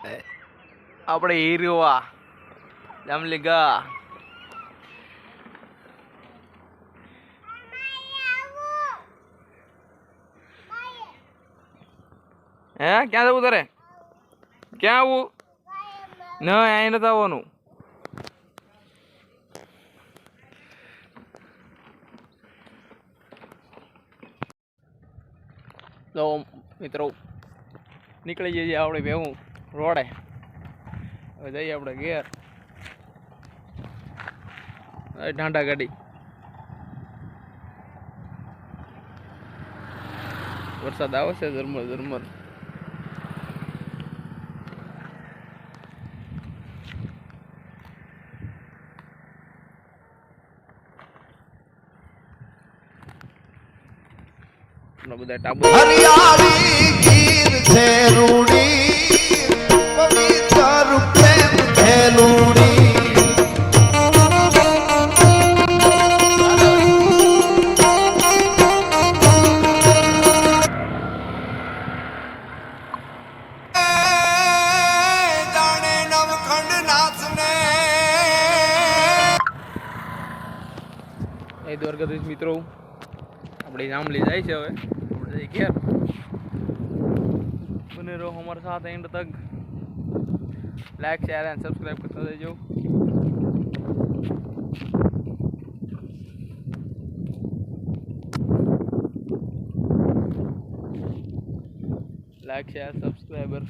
આપણે હીરવા જામલીગા હે, ક્યાં જવું તારે? ક્યાં આવું? ન, અહીં નથી આવવાનું. તો મિત્રો. નીકળી જઈએ આપણે ભેવું રોડે. હવે જઈએ આપણે ઘેર. ઢાંડા ગાડી. વરસાદ આવશે ઝરમર ઝરમર. બધા ટાબુ હરિયાળી ગીર છે રૂડી. એ દ્વારકાધીશ મિત્રો, આપણે જામલી જાય છે હવે. આપણે જઈએ ઘેર બને રહો અમારા સાથ એન્ડ તક. લાઈક શેર એન્ડ સબસ્ક્રાઈબ કરતા રહેજો. લાઈક શેર સબસ્ક્રાઈબર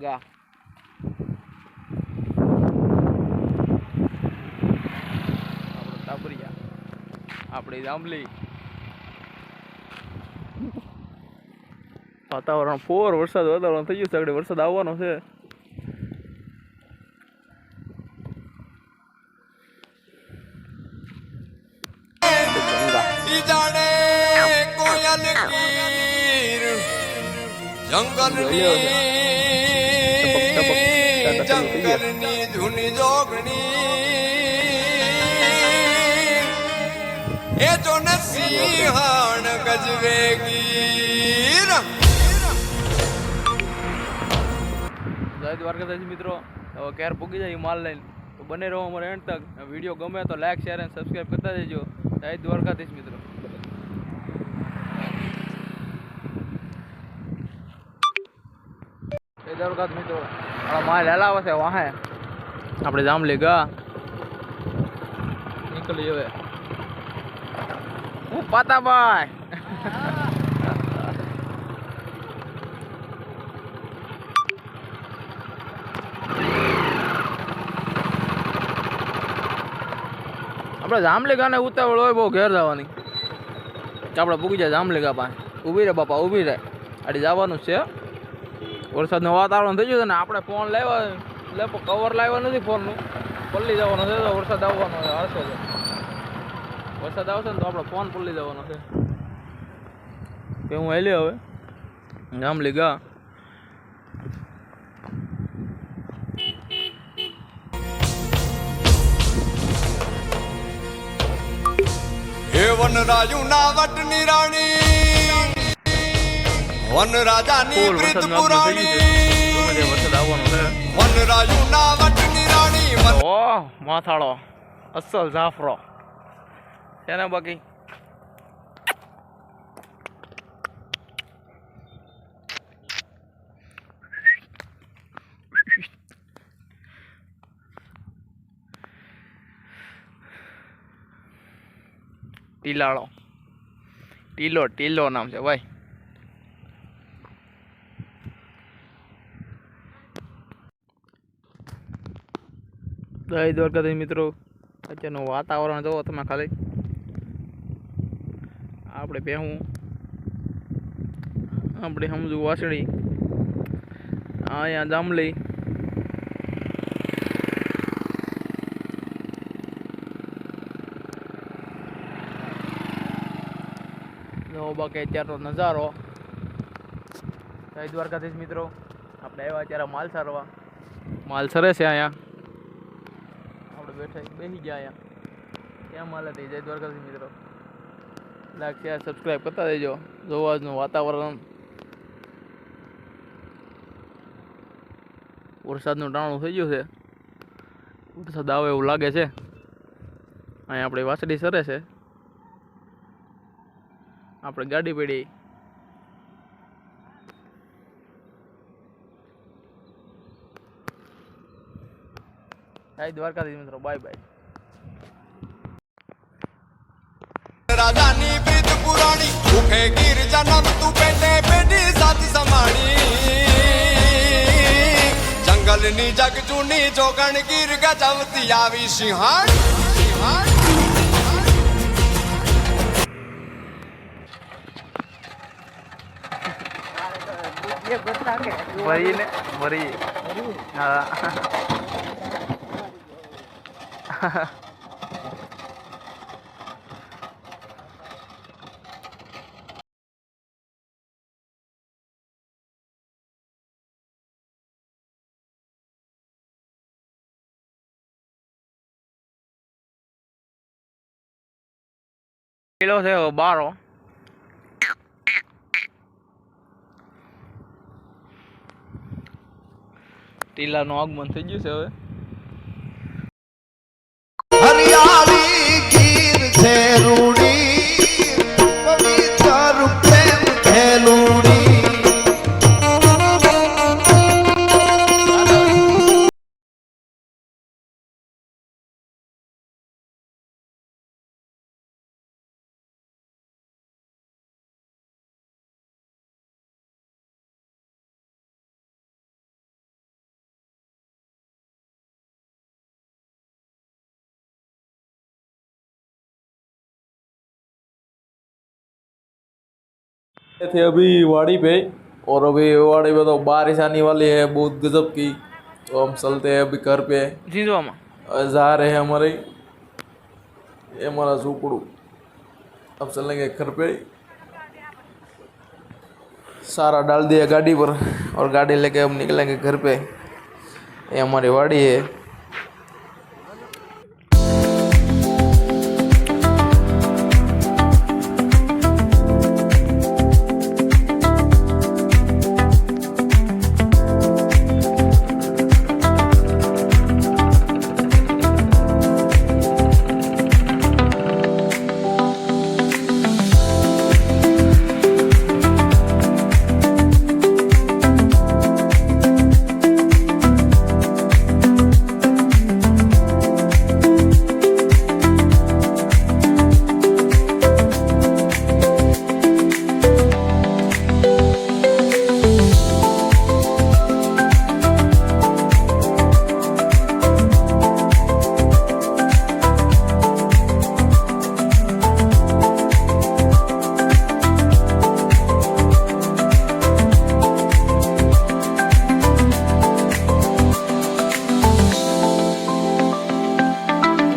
ગંગા આપણો ટાબરિયા આપણી જાંબલી વાતાવરણ ફોર વરસાદ વાતાવરણ થઈ ગયું છે. આગળ વરસાદ આવવાનો છે. ગંગા જંગલની જૂની જોગણી. એ તો ને ગજવે ગીર. જય દ્વારકાધીશ મિત્રો. ક્યારે પૂગી જાય માલ લઈને. તો બને રહો અમારે એન્ડ તક. વીડિયો ગમે તો લાઈક શેર અને સબસ્ક્રાઈબ કરતા જજો. જય દ્વારકાધીશ મિત્રો. દ્વારકાધીશ મિત્રો. માલ હલાવે છે વાહે. આપણે જામલી ગા નીકળી હવે. હું પાતાભાઈ આપણે જામલેગાને ઉતાવળ હોય બહુ ઘેર જવાની. આપણે પૂગી જાય જામલેગા પાસે. ઊભી રહે બાપા ઊભી રહે આડી જવાનું છે. વરસાદનું વાતાવરણ થઈ ગયું ને આપણે ફોન લાવ્યા લે કવર લાવ્યા નથી ફોનનું પલ્લી જવાનો છે, તો વરસાદ આવવાનો છે આવશે છે. વરસાદ આવશે ને તો આપણે ફોન પલ્લી જવાનો છે. કે હું હેલી હવે? જામલેગા હે વન રાજુ ના વટની રાણી. વન રાજાની ફૂલ પ્રીત વરસાદનું આગમન થઈ ગયું છે ગમે પુરાણી તે વરસાદ આવવાનો છે વન રાજુ ના વટની રાણી વન ઓ માથાળો અસલ જાફરો છે ને બાકી ટીલાળો ટીલો ટીલો નામ છે ભાઈ જય દ્વારકાથી મિત્રો. અત્યારનું વાતાવરણ જુઓ તમે ખાલી. આપણે પહેવું આપણે સમજુ વાસળી. અહીંયા જાંબલી બાકી અત્યારનો નજારો. જય દ્વારકાધીશ મિત્રો. આપણે આવ્યા અત્યારે માલ સારવા માલ સરે છે અહીંયા. બેઠા બેસી ગયા કેમ હાલે થઈ જાય દ્વારકાથી મિત્રો. લાઈક શેર સબસ્ક્રાઈબ કરતા દેજો જોવાનું વાતાવરણ. વરસાદનું ટાણું થઈ ગયું છે. વરસાદ આવે એવું લાગે છે. અહીંયા આપણી વાસડી સરે છે. આપણે ગાડી પડી. હાય દ્વારકાધીશ મિત્રો બાય બાય રાજાની પ્રીત પુરાણી ભૂખે ગીર જન્મ તું પેટે પેટી સાથી સમાણી જંગલની જગ જૂની જોગણ ગીર ગજવતી આવી સિંહાણ સિંહાણ મરીને મરી હા પેલો છે હવે બારો ટીલાનું આગમન થઈ ગયું છે હવે थे अभी वाड़ी पे और अभी वाड़ी पे तो बारिश आने वाली है बहुत गजब की। तो हम चलते हैं अभी घर पे। जीजो जा रहे हैं हमारे। ये हमारा झूकड़ू अब चलेंगे घर पे। सारा डाल दिया गाड़ी पर और गाड़ी लेके हम निकलेंगे घर पे। ये हमारी वाड़ी है।